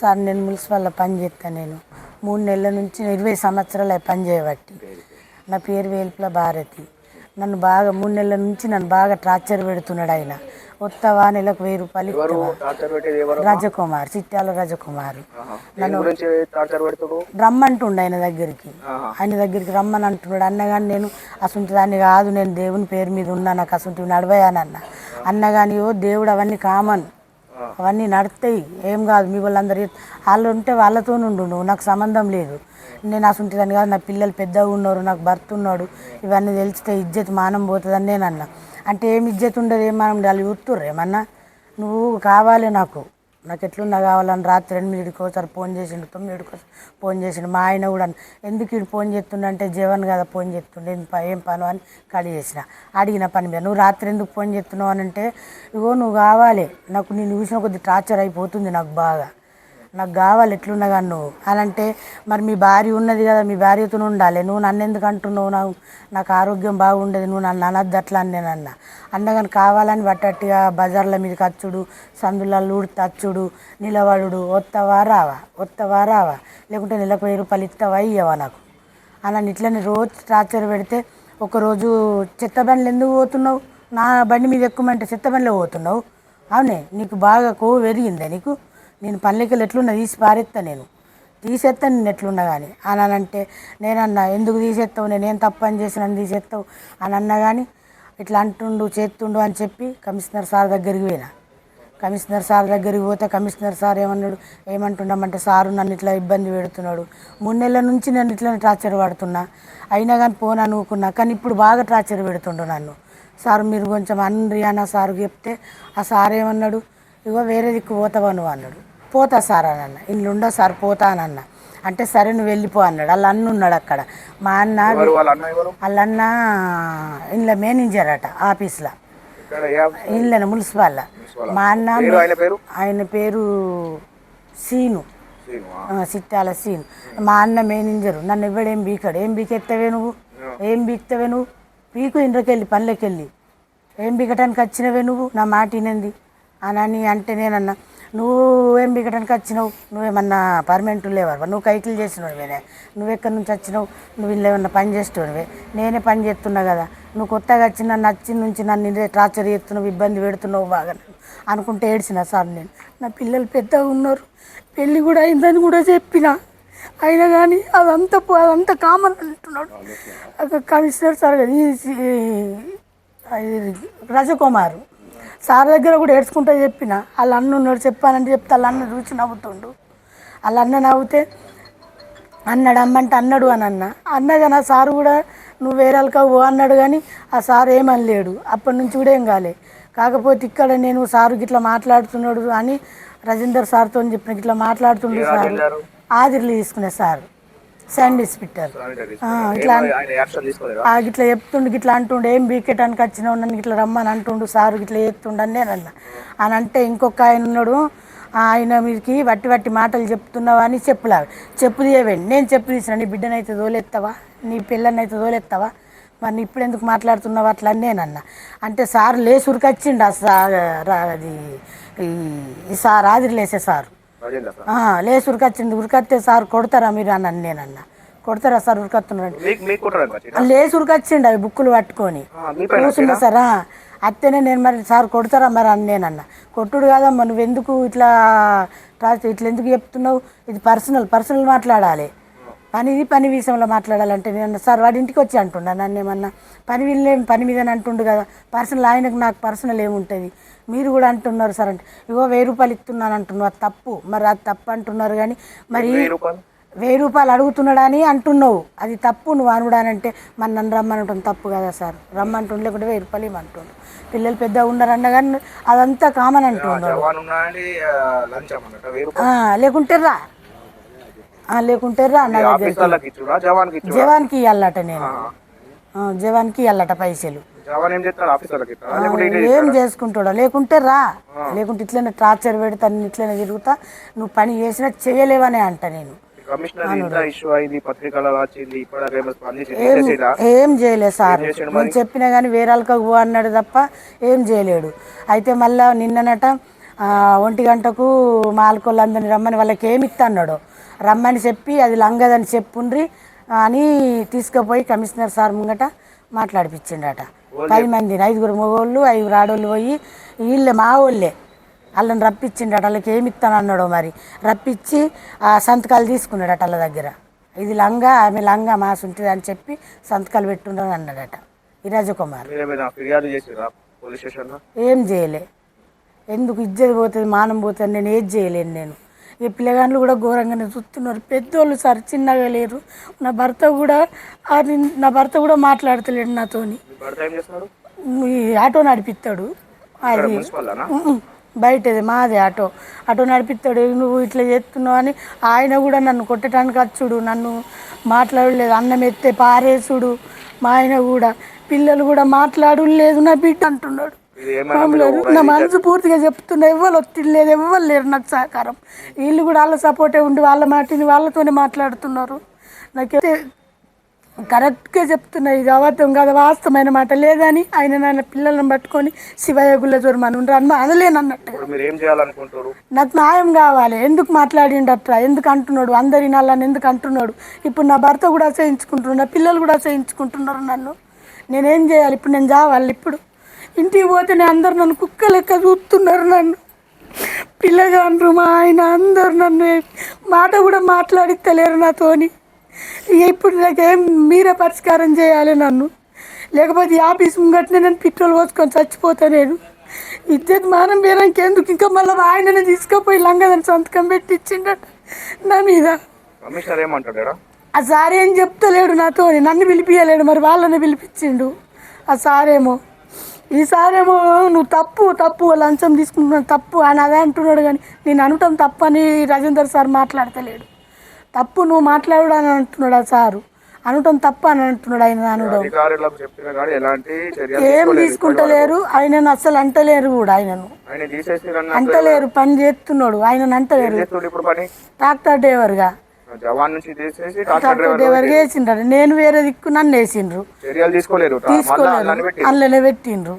Sir నేను మున్సిపల్లో పని చేస్తాను నేను. మూడు నెలల నుంచి ఇరవై సంవత్సరాలు పని చేయబట్టి. నా పేరు వేల్పుల భారతి. నన్ను బాగా మూడు నెలల నుంచి నన్ను బాగా టార్చర్ పెడుతున్నాడు ఆయన. వస్తావా నెలకు వెయ్యి రూపాయలు రాజకుమార్ చిట్యాల రాజకుమార్. పెడుతుడు రమ్మంటుండు ఆయన దగ్గరికి. ఆయన దగ్గరికి రమ్మని అంటున్నాడు అన్నగాని నేను అసంటి దాన్ని కాదు నేను దేవుని పేరు మీద ఉన్నా నాకు అసంటి నడవయానన్న అన్నగాని ఓ దేవుడు అవన్నీ కామన్. అవన్నీ నడుస్తాయి. ఏం కాదు మీ వాళ్ళందరూ వాళ్ళు ఉంటే వాళ్ళతో ఉండు నువ్వు నాకు సంబంధం లేదు. నేను అసంటి కాదు నా పిల్లలు పెద్దగా ఉన్నారు నాకు భర్త ఉన్నాడు ఇవన్నీ తెలిస్తే ఇజ్జత్ మానం పోతుందని నేను అన్నా. అంటే ఏం ఇజ్జత్ ఉండదు ఏం మనం వాళ్ళు చూస్తుర్రు ఏమన్నా? నువ్వు కావాలి నాకు. నాకు ఎట్లున్నా కావాలని రాత్రి ఎనిమిదికి ఒకసారి ఫోన్ చేసిండు తొమ్మిదికి ఒకసారి ఫోన్ చేసిండు. మా ఆయన కూడా ఎందుకు ఇటు ఫోన్ చేస్తుండే అంటే జవన్ కదా ఫోన్ చేస్తుండే ఏం ఏం పను అని కడి చేసిన. అడిగిన పని మీద నువ్వు రాత్రి ఎందుకు ఫోన్ చేస్తున్నావు అని అంటే ఇగో నువ్వు కావాలి నాకు నేను చూసిన కొద్ది టార్చర్ అయిపోతుంది నాకు బాగా. నాకు కావాలి ఎట్లున్నా నువ్వు. అని అంటే మరి మీ భార్య ఉన్నది కదా మీ భార్యతో ఉండాలి. నువ్వు నన్ను ఎందుకు అంటున్నావు? నాకు నాకు ఆరోగ్యం బాగుండేది నువ్వు నన్ను అనద్దు అట్లా అని నేను అన్న. అన్నగాని కావాలని బట్టట్టుగా బజార్ల మీదకి అచ్చుడు సందులలో ఊడి తచ్చుడు నిలబడుడు వత్తవా రావా? వత్తవా రావా? లేకుంటే నెలకు వెయ్యి రూపాయలు ఇస్తావా ఇయ్యవా నాకు? అని ఇట్లనే రోజు టార్చర్ పెడితే ఒకరోజు చెత్త బండ్లు ఎందుకు పోతున్నావు? నా బండి మీద ఎక్కుమంటే చెత్త బండిలో పోతున్నావు? అవునే నీకు బాగా కొవ్వు పెరిగిందా నీకు? నేను పల్లెకెళ్ళి ఎట్లున్నా తీసి పారేస్తా నేను. తీసేస్తాను నేను ఎట్లున్నా కానీ అని అంటే నేనన్నా ఎందుకు తీసేస్తావు నేనేం తప్పు పని చేసినా తీసేస్తావు అని అన్నా కానీ ఇట్లా అంటుండు చేస్తుండు అని చెప్పి కమిషనర్ సార్ దగ్గరికి పోయినా. కమిషనర్ సార్ దగ్గరికి పోతే కమిషనర్ సార్ ఏమన్నాడు ఏమంటున్నామంటే సారు నన్ను ఇట్లా ఇబ్బంది పెడుతున్నాడు. మూడు నెలల నుంచి నేను ఇట్లా టార్చర్ పడుతున్నా. అయినా కానీ పోను అనుకున్నా కానీ ఇప్పుడు బాగా టార్చర్ పెడుతుండు నన్ను. సార్ మీరు కొంచెం అన్రి అన్న సార్ చెప్తే ఆ సార్ ఏమన్నాడు ఇగో వేరే దిక్కు పోతావా నువ్వు అన్నాడు. పోతా సార్ అని అన్న. ఇల్లు ఉండవు సార్? పోతా అని అన్న. అంటే సరే నువ్వు వెళ్ళిపో అన్నాడు. వాళ్ళ అన్న ఉన్నాడు అక్కడ. మా అన్న వాళ్ళ అన్న వాళ్ళ ఇంట్లో మేనేజర్ అట ఆఫీస్లో? ఇంట్లో మున్సిపల్ మా అన్న ఆయన పేరు? సీను. సిట్టాల సీను. మా అన్న మేనేజరు. నన్ను ఇవ్వడేం బీకాడు? ఏం బీకెత్తవే నువ్వు? ఏం బీక్తవే నువ్వు? పీకు ఇంట్లోకెళ్ళి పల్లెకెళ్ళి ఏం బీకటానికి వచ్చినవే నువ్వు? నా మాట వినంది అని అని అంటే నేనన్నా నువ్వు ఏం బీకటానికి వచ్చినావు? నువ్వేమన్నా పర్మనెంట్ లేవా? నువ్వు కైకిలు చేసినవేనే నువ్వు ఎక్కడి నుంచి వచ్చినావు? నువ్వు ఇల్లు ఏమన్నా పని చేస్తున్నావే నేనే పని చేస్తున్నా కదా. నువ్వు కొత్తగా వచ్చి నన్ను వచ్చి నుంచి నన్ను ఇదే టార్చర్ చేస్తున్నావు ఇబ్బంది పెడుతున్నావు బాగా అనుకుంటే ఏడ్చిన సార్ నేను. నా పిల్లలు పెద్దగా ఉన్నారు. పెళ్ళి కూడా అయిందని కూడా చెప్పిన. అయినా కానీ అదంతా అదంతా కామన్ అంటున్నాడు కమిషనర్ సార్ రజకుమార్. సార్ దగ్గర కూడా ఏడ్చుకుంటా చెప్పిన వాళ్ళ అన్న ఉన్నాడు చెప్పానంటే చెప్తే వాళ్ళ అన్న చూసి నవ్వుతుండు. వాళ్ళ అన్న నవ్వుతే అన్నాడు అమ్మంటే అన్నాడు అని అన్న. అన్నగా నా సారు కూడా నువ్వు వేరే వాళ్ళకి పో అన్నాడు కానీ ఆ సారు ఏమనలేడు. అప్పటి నుంచి కూడా ఏం కాలే. కాకపోతే ఇక్కడ నేను సారు గిట్లా మాట్లాడుతున్నాడు అని రజేందర్ సార్తో చెప్పిన ఇట్లా మాట్లాడుతుండు సార్? ఆదిర్లు తీసుకునే సార్. Sand hospital sanitary. ఆ, ఇట్లా గిట్లా చెప్తుండు గిట్లా అంటుండు ఏం బీకెటానికి వచ్చినావు? నన్ను గిట్లా రమ్మని అంటుండు సారు గిట్లా చేస్తుండు అని నేను అన్న. అని అంటే ఇంకొక ఆయన ఉన్నాడు ఆయన మీదకి వట్టి వట్టి మాటలు చెప్తున్నావా అని చెప్పులా. చెప్పు తీయవేండి నేను చెప్పు తీసిన నీ బిడ్డనైతే తోలెత్తావా నీ పిల్లనైతే తోలెత్తావా మరి ఇప్పుడు ఎందుకు మాట్లాడుతున్నావు? అట్లా అని నేను అన్న. అంటే సార్ లేచి ఉరికొచ్చిండు ఆ సార్ అది ఈ- సార్ ఆదిరి లేసే సారు. లేచి ఉరికొచ్చింది ఉరికొస్తే సార్ కొడతారా మీరు అని నేనన్నా. కొడతారా సార్ ఉరికొస్తున్నాడు? లేచి ఉరికొచ్చిండు అవి బుక్కులు పట్టుకొని. కూర్చున్నా సార్? అత్తేనే నేను మరి సార్ కొడతారా మరి అని నేనన్నా. కొట్టుడు కాదమ్మా నువ్వు ఎందుకు ఇట్లా ఇట్లా ఎందుకు చెప్తున్నావు? ఇది పర్సనల్ పర్సనల్ మాట్లాడాలి. పనిది పని విషయంలో మాట్లాడాలంటే నేను సార్ వాడి ఇంటికి వచ్చి అంటుండ. నన్ను ఏమన్నా పని వీళ్ళేం పని మీద అంటుండు కదా. పర్సనల్ ఆయనకు నాకు పర్సనల్ ఏముంటుంది మీరు కూడా అంటున్నారు సార్ అంటే ఇగో వెయ్యి రూపాయలు ఇస్తున్నాను అంటున్నావు. అది తప్పు. మరి అది తప్పు అంటున్నారు కానీ మరి వెయ్యి రూపాయలు? అడుగుతున్నాడని అంటున్నావు. అది తప్పు నువ్వు అనుడానంటే మన నన్ను రమ్మనటం తప్పు కదా సార్. రమ్మంటుండు లేకుంటే వెయ్యి రూపాయలు ఇవ్వమంటుండు. పిల్లలు పెద్దగా ఉన్నారన్న కానీ అదంతా కామన్ ఆ, లేకుంటే రా. లేకుంటే రా నా దగ్గర ఆఫీస్ వాళ్ళకి ఇచ్చుడా? జవాన్కి ఇవ్వాలట నేను. జవాన్కి ఇవ్వాలట పైసలు. ఏం చేసుకుంటాడో? లేకుంటే రా. లేకుంటే ఇట్లనే టార్చర్ పెడతా నేను ఇట్లనే తిరుగుతా. నువ్వు పని చేసినా చేయలేవనే అంట నేను. ఏం చేయలేదు సార్. నేను చెప్పినా కానీ వేరే వాళ్ళకి పో అన్నాడు తప్ప ఏం చేయలేడు. అయితే మళ్ళా నిన్ననట ఆ, ఒంటి గంటకు మాలకొల్లందరిని రమ్మని వాళ్ళకి ఏమి ఇత్తన్నాడు రమ్మని చెప్పి అది లంగదని చెప్పుండ్రి అని తీసుకుపోయి కమిషనర్ సార్ ముంగట మాట్లాడిపించిండట పది మందిని ఐదుగురు మగోళ్ళు ఐదుగురు ఆడోళ్ళు పోయి వీళ్ళే మా వాళ్ళే వాళ్ళని రప్పించిండట వాళ్ళకి ఏమి ఇస్తాను అన్నాడో మరి. రప్పించి ఆ సంతకాలు తీసుకున్నాడట వాళ్ళ దగ్గర. ఇది లంగా ఆమె లంగా మాసు ఉంటుంది అని చెప్పి సంతకాలు పెట్టున్నాను అన్నాడట. స్టేషన్లో ఏం చేయలే. ఎందుకు ఇజ్జత పోతుంది మానం పోతుంది నేను ఏది చేయలేను నేను. ఈ పిల్లగాళ్ళు కూడా ఘోరంగానే చూస్తున్నారు. పెద్దోళ్ళు సార్ చిన్నగా లేరు. నా భర్త కూడా నా భర్త కూడా మాట్లాడతలేడు నాతోని. ఈ ఆటో నడిపిస్తాడు. అది. బయటది మాదే ఆటో. ఆటో నడిపిస్తాడు. నువ్వు ఇట్లా చేస్తున్నావు అని ఆయన కూడా నన్ను కొట్టడానికి వచ్చుడు. నన్ను మాట్లాడలేదు. అన్నం ఎత్తే పారేసుడు మా ఆయన కూడా. పిల్లలు కూడా మాట్లాడు లేదు నా బిడ్డ అంటున్నాడు. మామూలు నా మనసు పూర్తిగా చెప్తున్నా ఎవ్వరు ఒత్తిడి లేదు ఎవ్వరు లేరు నాకు సహకారం. వీళ్ళు కూడా వాళ్ళ సపోర్టే ఉండి వాళ్ళ మాటిని వాళ్ళతోనే మాట్లాడుతున్నారు. నాకైతే కరెక్ట్గా చెప్తున్నా ఇది అబద్ధం కాదు వాస్తవమైన మాట లేదని ఆయన నాన్న పిల్లలను పట్టుకొని శివయ్య గుళ్ళ జోరమని ఉండరు. అని అనలేను అన్నట్టు నాకు న్యాయం కావాలి. ఎందుకు మాట్లాడిండట్రా? ఎందుకు అంటున్నాడు? అందరి నల్లని ఎందుకు అంటున్నాడు? ఇప్పుడు నా భర్త కూడా చేయించుకుంటున్నాడు నా పిల్లలు కూడా చేయించుకుంటున్నారు నన్ను. నేనేం చేయాలి? ఇప్పుడు నేను చావాలి ఇప్పుడు. ఇంటికి పోతే నేను అందరు నన్ను కుక్క లెక్క చూస్తున్నారు నన్ను. పిల్లగాండ్రు మా ఆయన అందరు నన్ను మాట కూడా మాట్లాడిస్తలేరు నాతోని. ఇక ఇప్పుడు నాకేం మీరే పరిష్కారం చేయాలి నన్ను. లేకపోతే ఈ ఆఫీస్ ముంగట్నే నేను పెట్రోల్ పోసుకొని చచ్చిపోతా నేను. ఇద్దరు మానం పేరానికి ఎందుకు? ఇంకా మళ్ళీ ఆయననే తీసుకుపోయి లంగదని సంతకం పెట్టి ఇచ్చిండట నా మీద. కమిషనర్ ఏమంటాడా ఆ సార్ ఏం చెప్తలేడు నాతో నన్ను పిలిపియలేడు మరి వాళ్ళని పిలిపించిండు. ఆ సారేమో ఈ సారేమో నువ్వు తప్పు తప్పు లంచం తీసుకుంటున్నావు తప్పు అని అదే అంటున్నాడు కానీ నేను అనటం తప్పు అని రాజేందర్ సార్ మాట్లాడతలేడు. తప్పు నువ్వు మాట్లాడు అని అంటున్నాడు ఆ సారు? అనటం తప్పు అని అంటున్నాడు ఆయన అనడం. ఏం తీసుకుంటలేరు ఆయనను అస్సలు అంటలేరు కూడా ఆయనను. అంటలేరు. పని చేస్తున్నాడు ఆయనను అంటలేరు. ట్రాక్టర్ డ్రైవర్గా. జవాన్ నుంచి తీసేసి ట్రాక్టర్ డ్రైవర్ వేసిండ్రు? నేను వేరే దిక్కు నన్ను వేసిండ్రు. చర్యలు తీసుకోలేరు. పెట్టిండ్రు.